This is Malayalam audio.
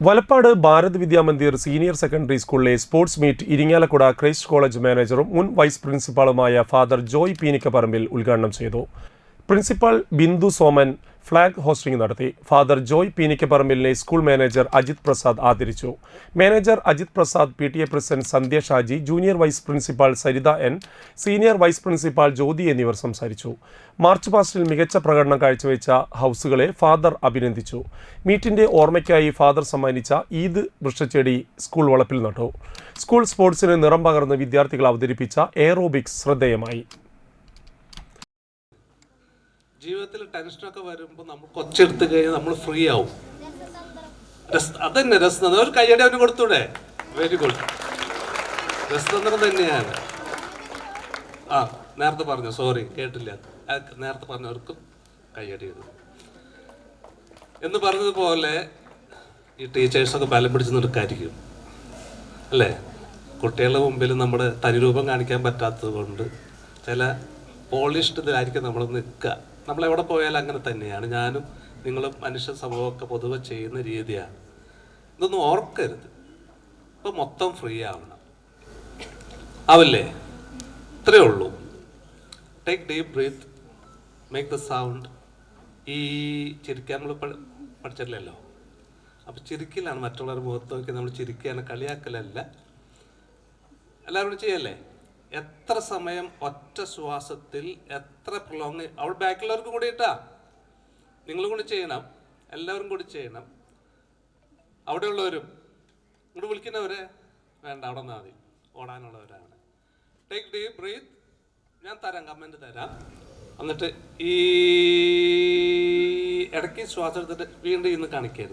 വലപ്പാട് ഭാരത് വിദ്യാമന്ദിർ സീനിയർ സെക്കൻഡറി സ്കൂളിലെ sports meet Irinjalakuda Christ college മാനേജറും മുൻ വൈസ് പ്രിൻസിപ്പാളുമായ ഫാദർ ജോയ് പീനിക്കപ്പറമ്പിൽ ഉദ്ഘാടനം ചെയ്തു. Principal Bindu Soman flag hoisting നടത്തി. ഫാദർ ജോയ് പീനിക്കപ്പറമ്പിലിനെ സ്കൂൾ മാനേജർ അജിത് പ്രസാദ് ആദരിച്ചു. Manager Ajith Prasad P T A president Sandhya Shaji junior vice principal Saritha N senior vice principal Jyothi എന്നിവർ സംസാരിച്ചു. മാർച്ച് പാസ്റ്റിൽ മികച്ച പ്രകടനം കാഴ്ചവെച്ച ഹൗസുകളെ ഫാദർ അഭിനന്ദിച്ചു. മീറ്റിന്റെ ഓർമ്മയ്ക്കായി ഫാദർ സമ്മാനിച്ച ഈദ് വൃക്ഷച്ചെടി സ്കൂൾ വളപ്പിൽ നട്ടു. സ്കൂൾ സ്പോർട്സിന് നിറം പകർന്ന് വിദ്യാർത്ഥികൾ അവതരിപ്പിച്ച എയറോബിക്സ് ശ്രദ്ധേയമായി. ജീവിതത്തിൽ ടെൻഷനൊക്കെ വരുമ്പോൾ നമ്മൾ കൊച്ചെടുത്ത് കഴിഞ്ഞാൽ നമ്മൾ ഫ്രീ ആവും. അതന്നെ രസതന്ത്രം. ഒരു കയ്യടി അവന് കൊടുത്തൂടെ? വെരി ഗുഡ് രസതന്ത്രം തന്നെയാണ്. ആ നേരത്തെ പറഞ്ഞു സോറി കേട്ടില്ല. നേരത്തെ പറഞ്ഞവർക്കും കയ്യടി ഇടും എന്ന് പറഞ്ഞതുപോലെ ഈ ടീച്ചേഴ്സൊക്കെ ബലം പിടിച്ച് നിൽക്കായിരിക്കും അല്ലേ? കുട്ടികളുടെ മുമ്പിൽ നമ്മുടെ തനിരൂപം കാണിക്കാൻ പറ്റാത്തത് കൊണ്ട് ചില പോളിഷ്ഡ് ഇതിലായിരിക്കും നമ്മൾ നിൽക്കുക. നമ്മൾ എവിടെ പോയാലും അങ്ങനെ തന്നെയാണ്. ഞാനും നിങ്ങളും മനുഷ്യ സമൂഹമൊക്കെ പൊതുവെ ചെയ്യുന്ന രീതിയാണ്. ഇതൊന്നും ഓർക്കരുത്. ഇപ്പം മൊത്തം ഫ്രീ ആവണം. ആവില്ലേ? ഇത്രയേ ഉള്ളൂ. Take deep breath make the sound ഈ ചിരിക്കാൻ നമ്മൾ പഠിച്ചിട്ടില്ലല്ലോ? അപ്പം ചിരിക്കലാണ് മറ്റുള്ളവരുടെ മുഖത്ത് നോക്കി നമ്മൾ ചിരിക്കുകയാണ് കളിയാക്കലല്ല. എല്ലാവരും ചെയ്യല്ലേ? എത്ര സമയം ഒറ്റ ശ്വാസത്തിൽ എത്ര പ്രൊലോങ് അവിടെ ബാക്കിലുള്ളവർക്കും കൂടി ഇട്ടാ. നിങ്ങളും കൂടി ചെയ്യണം. എല്ലാവരും കൂടി ചെയ്യണം. അവിടെ ഉള്ളവരും ഇങ്ങോട്ട് വിളിക്കുന്നവരെ വേണ്ട അവിടെ നിന്നാൽ മതി. ഓടാനുള്ളവരാണ്. ടേക്ക് ഡീ ബ്രീത്ത് ഞാൻ തരാം കമന്റ് തരാം. എന്നിട്ട് ഈ ഇടയ്ക്ക് ശ്വാസം എടുത്തിട്ട് വീണ്ടും ഇന്ന് കാണിക്കരുത്.